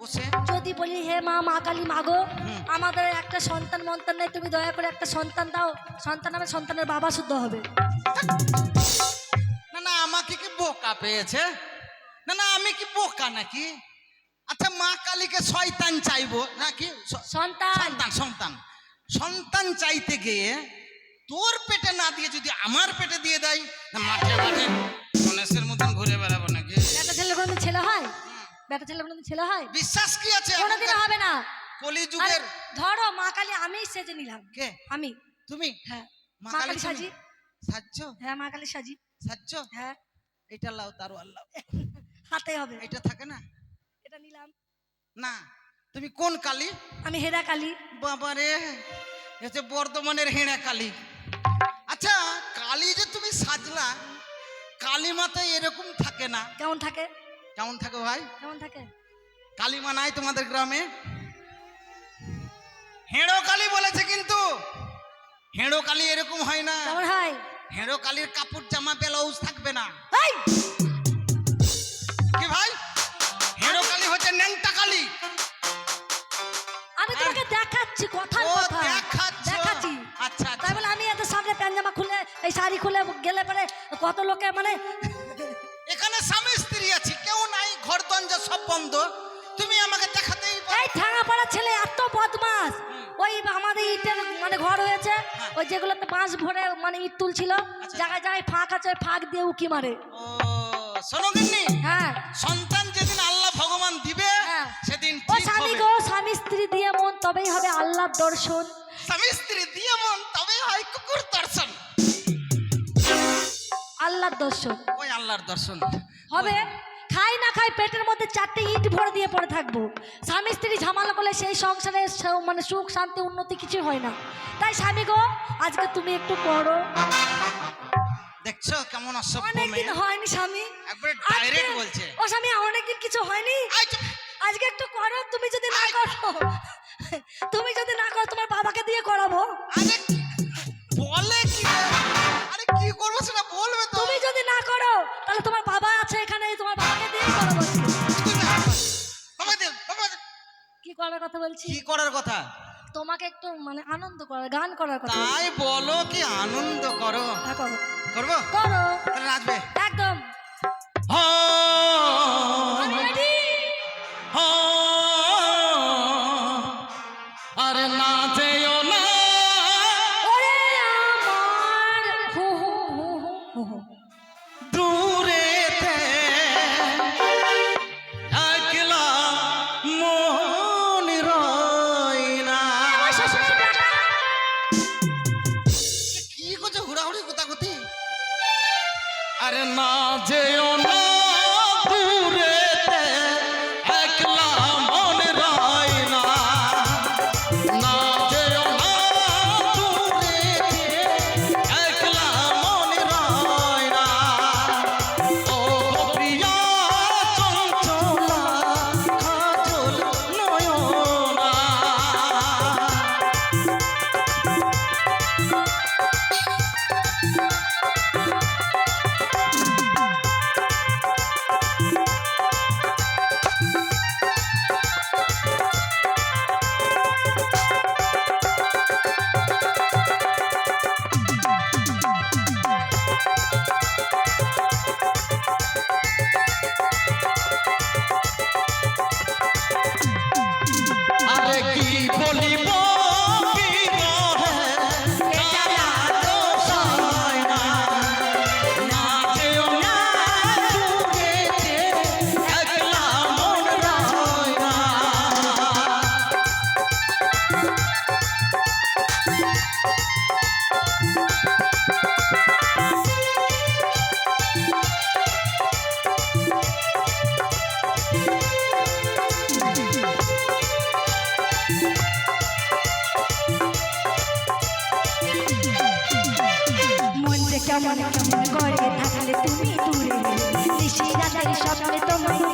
যদি বলি হে মা মা কালী মাগো। আমাদের একটা সন্তান মন্তান নেই তুমি দয়া করে একটা সন্তান দাও। সন্তান আমার সন্তানের বাবা শুদ্ধ হবে। না না আমাকে কি বোকা পেয়েছে? না না আমি কি বোকা নাকি? আচ্ছা মা কালীকে শয়তান চাইব নাকি? সন্তান। সন্তান সন্তান। সন্তান চাইতে গিয়ে তোর পেটে না দিয়ে যদি আমার পেটে দিয়ে দেয় মাঠে মাঠে গণেশের মতন ঘুরে বেড়াবো নাকি? বেটা ছেলে কোনোদিন ছেলে হয়? বেটা ছেলে কোনোদিন ছেলে হয়? বিশ্বাস কি আছে কোনোদিন হবে না। কলি আরে, যুগের ধরো মা কালী আমি সেজে নিলাম। কে? আমি। তুমি? হ্যাঁ। মা কালী কালী সাজি। সাজছ? হ্যাঁ মা কালী সাজি। সাজছ? হ্যাঁ। এটা লাও তারও আল্লাহ হাতে হবে। এটা থাকে না? এটা নিলাম। না তুমি কোন কালী? আমি হেরা কালী। বাবা রে হচ্ছে বর্ধমানের হেঁড়া কালী। আচ্ছা কালী যে তুমি সাজলা কালী মাথায় এরকম থাকে না? কেমন থাকে? কেমন থাকে ভাই? কেমন থাকে? কালী মা নাই তোমাদের গ্রামে? হেঁড়ো কালি বলেছে কিন্তু। হেঁড়ো কালি এরকম হয় না। কেমন হয়? হেঁড়ো কালির কাপড় জামা ব্লাউজ থাকবে না! কি ভাই? হেঁড়ো কালী হচ্ছে ন্যাংটা কালী। আমি তোমাকে দেখাচ্ছি কথার ও কথা। দেখাচ্ছ? দেখাচ্ছি। আচ্ছা তাই আচ্ছা বলে আমি এত সামনে প্যান্জামা খুলে এই শাড়ি খুলে গেলে পরে কত লোকে মানে বন্ধ তুমি আমাকে দেখাতেই এই ঠাঙাপাড়া ছেলে এত বদমাস ওই আমাদের ইটের মানে ঘর হয়েছে হ্যাঁ। ওই যেগুলোতে বাঁশ ভরে মানে ইট তুলছিল আচ্ছা। জায়গায় জায়গায় ফাঁক আছে ফাঁক দিয়ে উকি মারে। ও শোনো হ্যাঁ। সন্তান যেদিন আল্লাহ ভগবান দিবে হ্যাঁ। সেদিন ও স্বামী গো স্বামী স্ত্রী দিয়ে মন তবেই হবে আল্লাহর দর্শন। স্বামী স্ত্রী দিয়ে মন তবে হয় কুকুর দর্শন। আল্লাহর দর্শন। ওই আল্লাহর দর্শন। হবে? খাই না খাই পেটের মধ্যে চারটে ইট ভরে দিয়ে পড়ে থাকব। স্বামী স্ত্রী ঝামেলা করলে সেই সংসারে মানে সুখ শান্তি উন্নতি কিছু হয় না। তাই স্বামী গো আজকে তুমি একটু করো। দেখছ কেমন অসভ্য অনেকদিন হয়নি স্বামী। একবারে আজকে- ডাইরেক্ট বলছে। ও স্বামী অনেকদিন কিছু হয়নি। আজকে একটু করো তুমি যদি না করো। তুমি যদি না করো তোমার বাবাকে দিয়ে করাবো। করার কথা বলছি? কি করার কথা? তোমাকে একটু মানে আনন্দ করার গান করার কথা তাই বলো কি আনন্দ করো। হ্যাঁ করো। করব? করো। নাচবে। একদম। মন করে থাকলে তুমি দূরে। রাতের স্বপ্নে তোমায়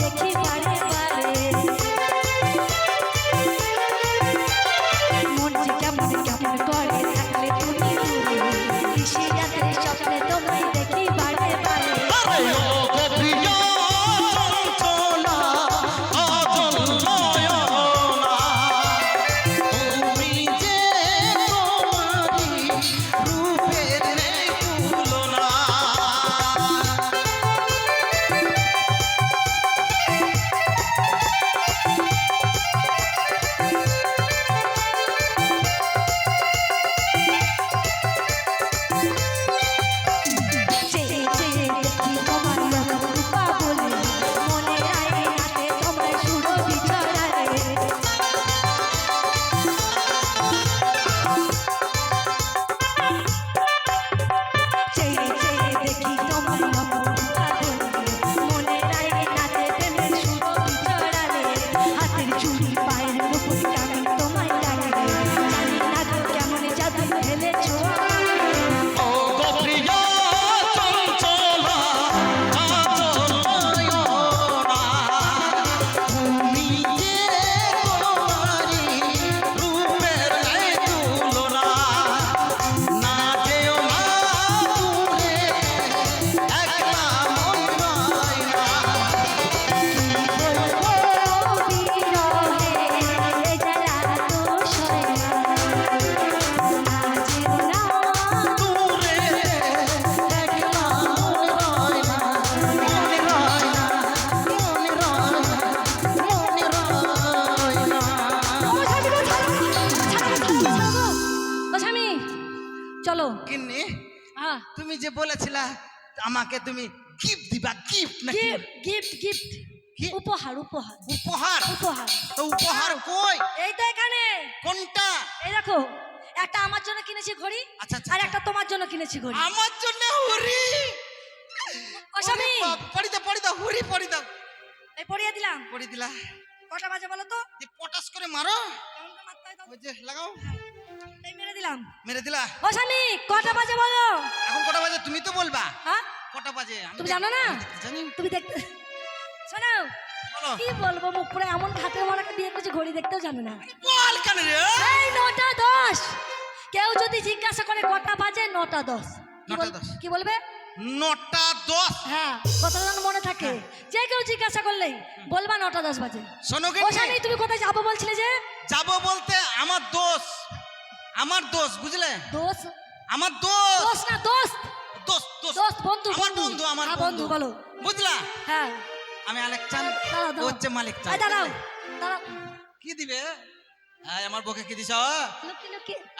পায়ের যে বলেছিলা আমাকে তুমি গিফট দিবা গিফট নাকি? Gift gift? উপহার উপহার। উপহার? উপহার। তো উপহার কই? এই তো এখানে। কোনটা? এই দেখো একটা আমার জন্য কিনেছি ঘড়ি আচ্ছা, আচ্ছা, আর আচ্ছা। একটা তোমার জন্য কিনেছি ঘড়ি। আমার জন্য হুরি? ও স্বামী। পড়ি দাও পড়ি দাও হুরি পড়ি দাও। এই পরিয়ে দিলাম। পড়ি দিলা। কটা বাজে বলো তো? যে পটাস করে মারো। ওই যে লাগাও। এই মেরে দিলাম। মেরে দিলা? ও স্বামী কটা বাজে বলো? এখন কটা বাজে? তুমি তো বলবা। হ্যাঁ? কটা বাজে? তুমি জানো না? জানি। তুমি দেখতে শোনো কি বলব মুখ পুরো এমন ঘাটের মারাকে বিয়ে করছে ঘড়ি দেখতেও জানে না। বল কেন রে? এই নটা দশ। কেউ যদি জিজ্ঞাসা করে কটা বাজে নটা দশ। নটা দশ। কি বলবে? নটা দশ হ্যাঁ কথাটা যেন মনে থাকে। যে কেউ জিজ্ঞাসা করলেই বলবা নটা দশ বাজে। শোনো কি তুমি কোথায় যাব বলছিলে যে? যাব বলতে আমার দোষ। আমার দোষ বুঝলে? দোষ? আমার দোষ। দোষ না দোষ। দোষ দোষ। দোষ বন্ধু আমার বন্ধু। আমার হ্যাঁ, বন্ধু বলো। বুঝলা? হ্যাঁ। আমি আলেক চান দাঁড়াও, হচ্ছে মালিক চান দাঁড়াও দাঁড়াও। কি দিবে? এই, আমার বকে কি দিছ?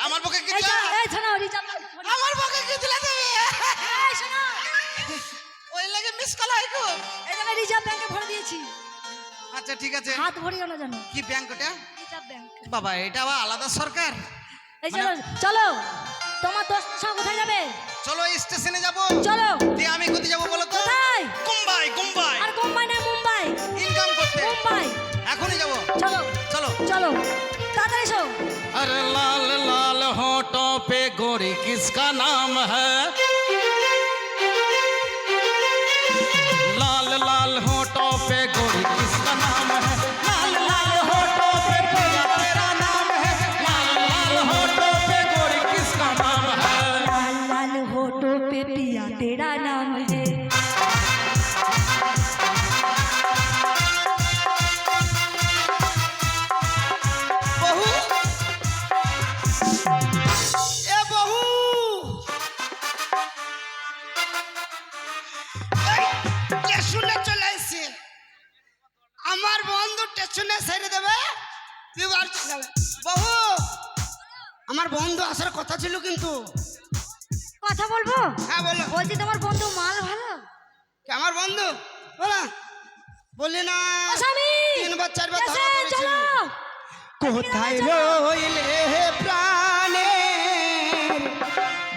আমার বকে কি দিলা এই শোনো আমার বকে কি দিলা তুমি? এই শোনো। ওই লাগে মিস কল হয় গো এই জায়গায় রিজার্ভ ব্যাংকে ভরে দিয়েছি আচ্ছা ঠিক আছে হাত ভরিও না জানো কি ব্যাংক ওটা রিজার্ভ ব্যাংক বাবা এটা আবার আলাদা সরকার এই চলো চলো তোমার দোষ সব কোথায় যাবে চলো স্টেশনে যাব চলো দিয়ে আমি কোথায় যাব বলো তো কোথায় মুম্বাই মুম্বাই আর মুম্বাই না মুম্বাই ইনকাম করতে মুম্বাই এখনই যাব চলো চলো চলো তাড়াতাড়ি এসো अरे लाल लाल होठों पे गोरी किसका नाम है বন্ধু স্টেশনে ছেড়ে দেবে? তুই বহু আমার বন্ধু আসার কথা ছিল কিন্তু। কথা বলব? হ্যাঁ বলো। বলছি তোমার বন্ধু মাল ভালো? কে আমার বন্ধু? বলো। বলি না। তিনবার চারবার ধরা পড়েছিল। কোথায় রইলে প্রাণে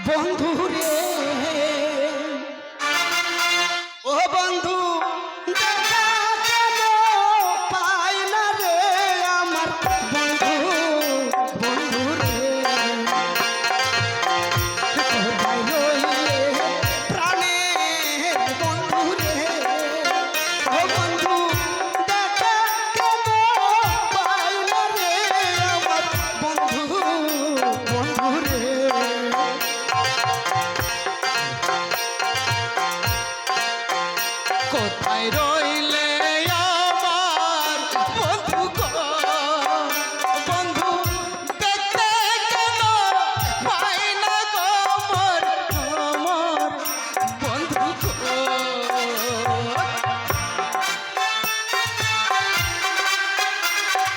বন্ধু soy